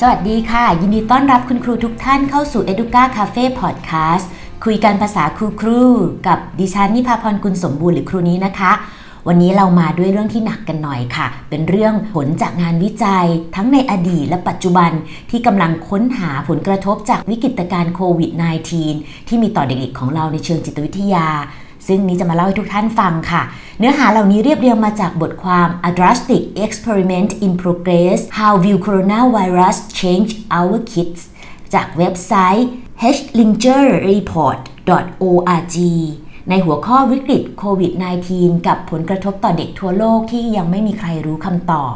สวัสดีค่ะ ยินดีต้อนรับคุณครูทุกท่านเข้าสู่ Educa Cafe Podcast คุยกันภาษาครูครูกับดิฉันนิพาพรกุลสมบูรณ์หรือครูนี้นะคะ วันนี้เรามาด้วยเรื่องที่หนักกันหน่อยค่ะ เป็นเรื่องผลจากงานวิจัย ทั้งในอดีตและปัจจุบันที่กำลังค้นหาผลกระทบจากวิกฤตการโควิด -19 ที่มีต่อเด็กๆของเราในเชิงจิตวิทยา ซึ่งนี้จะมาเล่าให้ทุกท่านฟังค่ะ เนื้อหาเหล่านี้เรียบเรียงมาจากบทความ A Drastic Experiment in Progress How Will Coronavirus Change Our Kids จากเว็บไซต์ hlingerreport.org ในหัวข้อวิกฤตโควิด -19 กับผลกระทบต่อเด็กทั่วโลกที่ยังไม่มีใครรู้คำตอบ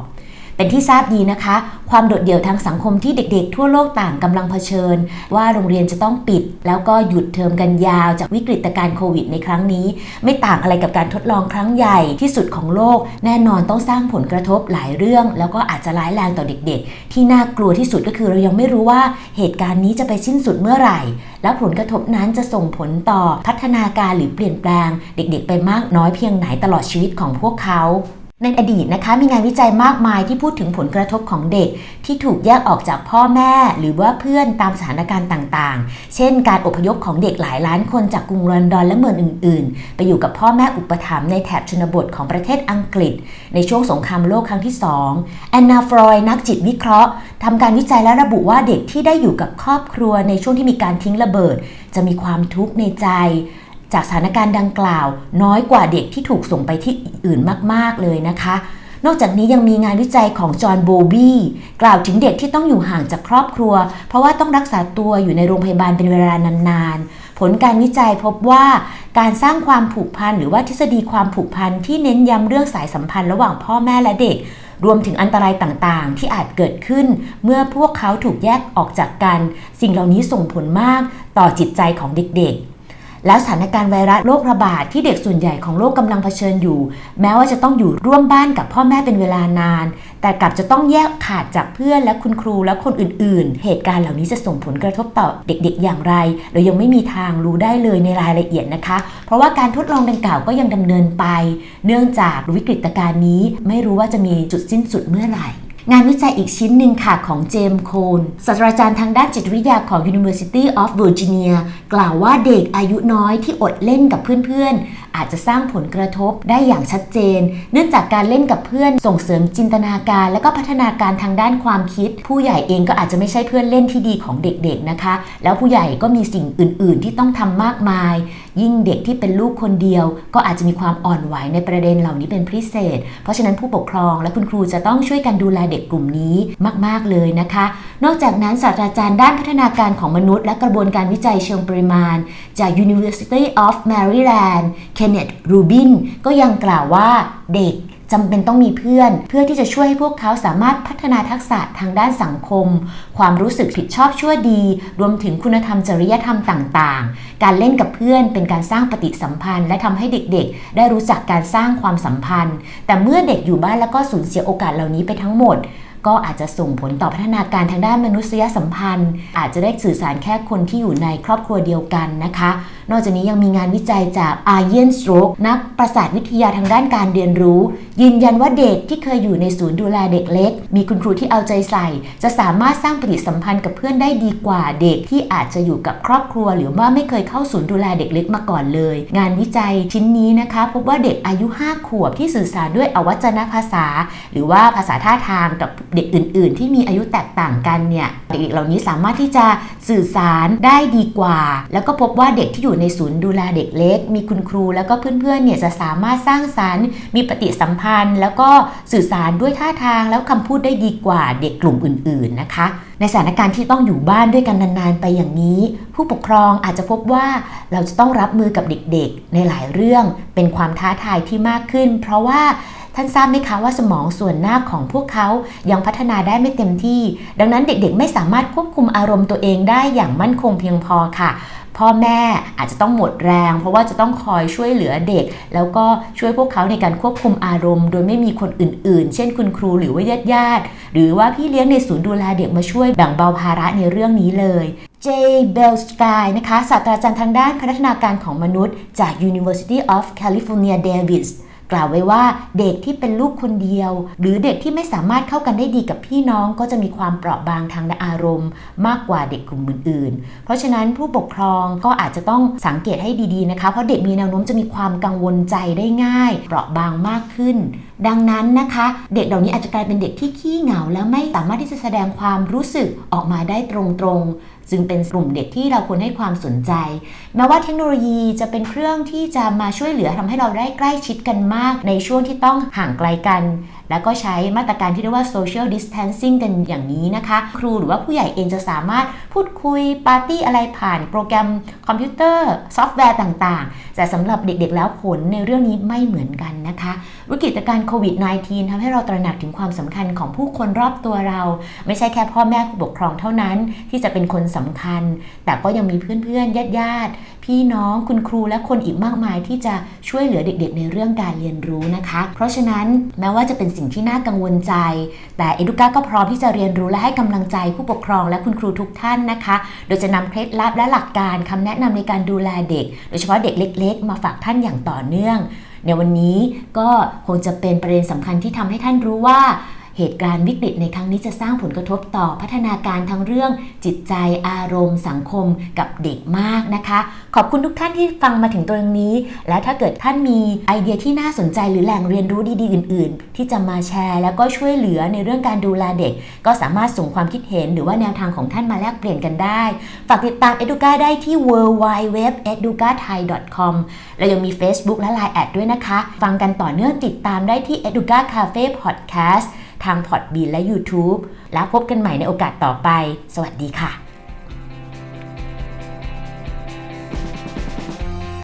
เป็นที่ทราบดีนะคะ ความโดดเดี่ยวทางสังคมที่เด็กๆ ทั่วโลกต่างกำลังเผชิญ ว่าโรงเรียนจะต้องปิด แล้วก็หยุดเทอมกันยาวจากวิกฤตการณ์โควิดในครั้งนี้ ไม่ต่างอะไรกับการทดลองครั้งใหญ่ที่สุดของโลก แน่นอนต้องสร้างผลกระทบหลายเรื่อง แล้วก็อาจจะร้ายแรงต่อเด็กๆ ที่น่ากลัวที่สุดก็คือเรายังไม่รู้ว่าเหตุการณ์นี้จะไปสิ้นสุดเมื่อไหร่ แล้วผลกระทบนั้นจะส่งผลต่อพัฒนาการหรือเปลี่ยนแปลง เด็กๆ ไปมากน้อยเพียงไหนตลอดชีวิตของพวกเขา ในอดีตนะคะมีงานวิจัยมากมายที่พูดถึงผลกระทบของเด็ก ที่ถูกแยกออกจากพ่อแม่ หรือว่าเพื่อนตามสถานการณ์ต่างๆ เช่น การอพยพของเด็กหลายล้านคนจากกรุงลอนดอนและเมืองอื่น ๆ ไปอยู่กับพ่อแม่อุปถัมภ์ในแถบชนบทของประเทศอังกฤษ ในช่วงสงครามโลกครั้งที่2แอนนาฟรอยนักจิตวิเคราะห์ทำการวิจัยและระบุว่าเด็กที่ได้อยู่กับครอบครัวในช่วงที่มีการทิ้งระเบิด จะมีความทุกข์ในใจ จากสถานการณ์ดังกล่าว น้อยกว่าเด็กที่ถูกส่งไปที่อื่นมาก ๆ เลยนะคะ นอกจากนี้ยังมีงานวิจัยของจอห์นโบบี้กล่าวถึงเด็กที่ต้องอยู่ห่างจากครอบครัว เพราะว่าต้องรักษาตัวอยู่ในโรงพยาบาลเป็นเวลานานๆ ผลการวิจัยพบว่าการสร้างความผูกพันหรือว่าทฤษฎีความผูกพันที่เน้นย้ำเรื่องสายสัมพันธ์ระหว่างพ่อแม่และเด็กรวมถึงอันตรายต่างๆ ที่อาจเกิดขึ้น เมื่อพวกเขาถูกแยกออกจากกัน สิ่งเหล่านี้ส่งผลมากต่อจิตใจของเด็ก แล้วสถานการณ์ไวรัสโรคระบาดที่เด็กส่วนใหญ่ของโลกกำลังเผชิญอยู่ แม้ว่าจะต้องอยู่ร่วมบ้านกับพ่อแม่เป็นเวลานาน แต่กลับจะต้องแยกขาดจากเพื่อนและคุณครูและคนอื่น ๆ เหตุการณ์เหล่านี้จะส่งผลกระทบต่อเด็ก ๆ อย่างไรเรายังไม่มีทางรู้ได้เลยในรายละเอียดนะคะ เพราะว่าการทดลองดังกล่าวก็ยังดำเนินไป เนื่องจากวิกฤตการณ์นี้ไม่รู้ว่าจะมีจุดสิ้นสุดเมื่อไหร่ งานวิจัยอีกชิ้นหนึ่งค่ะของเจมส์โคนศาสตราจารย์ทางด้านจิตวิทยาของ University of Virginia กล่าวว่าเด็กอายุน้อยที่อดเล่นกับเพื่อนๆ อาจจะสร้างผลกระทบได้อย่างชัดเจน เนื่องจากการเล่นกับเพื่อนส่งเสริมจินตนาการ และก็พัฒนาการทางด้านความคิด ผู้ใหญ่เองก็อาจจะไม่ใช่เพื่อนเล่นที่ดีของเด็กๆนะคะ แล้วผู้ใหญ่ก็มีสิ่งอื่น ๆ ที่ต้องทำมากมาย ยิ่งเด็กที่เป็นลูกคนเดียว ก็อาจจะมีความอ่อนไหวในประเด็นเหล่านี้เป็นพิเศษ เพราะฉะนั้นผู้ปกครองและคุณครูจะต้องช่วยกันดูแลเด็กกลุ่มนี้มาก ๆ เลยนะคะ นอกจากนั้นศาสตราจารย์ด้านพัฒนาการของมนุษย์ และกระบวนการวิจัยเชิงปริมาณ จาก University of Maryland Kenneth Rubin ก็ยังกล่าวว่าเด็ก จำเป็นต้องมีเพื่อน เพื่อที่จะช่วยให้พวกเขาสามารถพัฒนาทักษะทางด้านสังคม ความรู้สึกผิดชอบชั่วดี รวมถึงคุณธรรมจริยธรรมต่างๆ การเล่นกับเพื่อนเป็นการสร้างปฏิสัมพันธ์ และทำให้เด็กๆ ได้รู้จักการสร้างความสัมพันธ์ แต่เมื่อเด็กอยู่บ้านแล้วก็สูญเสียโอกาสเหล่านี้ไปทั้งหมด ก็อาจจะส่งผลต่อพัฒนาการทางด้านมนุษยสัมพันธ์ อาจจะได้สื่อสารแค่คนที่อยู่ในครอบครัวเดียวกันนะคะ นอกจากนี้ยังมีงานวิจัยจากอาเยนสโตรกนักประสาทวิทยาทางด้านการเรียนรู้ ยืนยันว่าเด็กที่เคยอยู่ในศูนย์ดูแลเด็กเล็ก มีคุณครูที่เอาใจใส่ จะสามารถสร้างปฏิสัมพันธ์กับเพื่อนได้ดีกว่าเด็กที่อาจจะอยู่กับครอบครัว หรือว่าไม่เคยเข้าศูนย์ดูแลเด็กเล็กมาก่อนเลย งานวิจัยชิ้นนี้นะคะพบว่าเด็กอายุ 5 ขวบที่สื่อสารด้วยอวัจนภาษา หรือว่าภาษาท่าทางกับเด็กอื่น ๆ ที่มีอายุแตกต่างกันเนี่ยเด็กๆเหล่านี้สามารถที่จะสื่อสารได้ดีกว่า แล้วก็พบว่าเด็กที่อยู่ในศูนย์ดูแลเด็กเล็ก มีคุณครู แล้วก็เพื่อนๆเนี่ยจะสามารถสร้างสรรค์ มีปฏิสัมพันธ์ แล้วก็สื่อสารด้วยท่าทางแล้วคำพูดได้ดีกว่าเด็กกลุ่มอื่น ๆ นะคะ ในสถานการณ์ที่ต้องอยู่บ้านด้วยกันนานๆ ไปอย่างนี้ ผู้ปกครองอาจจะพบว่าเราจะต้องรับมือกับเด็กๆ ในหลายเรื่องเป็นความท้าทายที่มากขึ้น เพราะว่า ท่านทราบไหมคะว่าสมองส่วนหน้าของพวกเขายังพัฒนาได้ไม่เต็มที่ ดังนั้นเด็กๆ ไม่สามารถควบคุมอารมณ์ตัวเองได้อย่างมั่นคงเพียงพอค่ะพ่อแม่อาจจะต้องหมดแรง เพราะว่าจะต้องคอยช่วยเหลือเด็ก แล้วก็ช่วยพวกเขาในการควบคุมอารมณ์ โดยไม่มีคนอื่นๆ เช่นคุณครูหรือว่าญาติญาติๆหรือว่าพี่เลี้ยงในศูนย์ดูแลเด็กมาช่วยแบ่งเบาภาระในเรื่องนี้เลยเจเบลสกายนะคะศาสตราจารย์ทางด้านพัฒนาการของมนุษย์จาก University of California Davis กล่าวไว้ว่าเด็กที่เป็นลูกคนเดียว หรือเด็กที่ไม่สามารถเข้ากันได้ดีกับพี่น้องก็จะมีความเปราะบางทางอารมณ์ มากกว่าเด็กกลุ่มอื่น ๆ เพราะฉะนั้นผู้ปกครองก็อาจจะต้องสังเกตให้ดีๆนะคะเพราะเด็กมีแนวโน้มจะมีความกังวลใจได้ง่าย เปราะบางมากขึ้น ดังนั้นนะคะ เด็กเหล่านี้อาจจะกลายเป็นเด็กที่ขี้เหงา และไม่สามารถที่จะแสดงความรู้สึกออกมาได้ตรงๆ จึงเป็นกลุ่มเด็กที่เราควรให้ความสนใจ แม้ว่าเทคโนโลยีจะเป็นเครื่องที่จะมาช่วยเหลือทำให้เราได้ใกล้ชิดกันมาก ในช่วงที่ต้องห่างไกลกัน แล้วก็ใช้มาตรการที่เรียกว่า social distancing กันอย่างนี้นะคะ ครูหรือว่าผู้ใหญ่เองจะสามารถพูดคุยปาร์ตี้อะไรผ่านโปรแกรม คอมพิวเตอร์ ซอฟต์แวร์ต่างๆ แต่สำหรับเด็กๆแล้วผลในเรื่องนี้ไม่เหมือนกันนะคะ วิกฤตการโควิด -19 ทำให้เราตระหนักถึงความสำคัญของผู้คนรอบตัวเรา ไม่ใช่แค่พ่อแม่ผู้ปกครองเท่านั้น ที่จะเป็นคนสำคัญ แต่ก็ยังมีเพื่อนๆญาติๆพี่น้องคุณครูและคนอีกมากมายที่จะช่วยเหลือเด็กๆ ในเรื่องการเรียนรู้นะคะ เพราะฉะนั้นแม้ว่าจะเป็นสิ่งที่น่ากังวลใจ แต่เอดูก้าก็พร้อมที่จะเรียนรู้และให้กำลังใจผู้ปกครองและคุณครูทุกท่านนะคะ โดยจะนำเคล็ดลับและหลักการคำแนะนำในการดูแลเด็ก โดยเฉพาะเด็กเล็ก ๆ มาฝากท่านอย่างต่อเนื่อง ในวันนี้ก็คงจะเป็นประเด็นสำคัญที่ทำให้ท่านรู้ว่า เหตุการณ์วิกฤตในครั้งนี้จะสร้างผลกระทบต่อพัฒนาการทั้งเรื่องจิตใจอารมณ์ สังคมกับเด็กมากนะคะ ขอบคุณทุกท่านที่ฟังมาถึงตรงนี้ และถ้าเกิดท่านมีไอเดียที่น่าสนใจหรือแหล่งเรียนรู้ดีๆอื่น ๆ ที่จะมาแชร์ แล้วก็ช่วยเหลือในเรื่องการดูแลเด็ก ก็สามารถส่งความคิดเห็นหรือว่าแนวทางของท่านมาแลกเปลี่ยนกันได้ ฝากติดตาม Educa ได้ที่ w w w e d u c a t h a i c o m และยังมี Facebook และ Line แอดด้วยนะคะ ฟังกันต่อเนื่องติดตามได้ที่ Educa Cafe Podcast ทางพอดบีและ YouTube แล้วพบกันใหม่ในโอกาสต่อไป สวัสดีค่ะ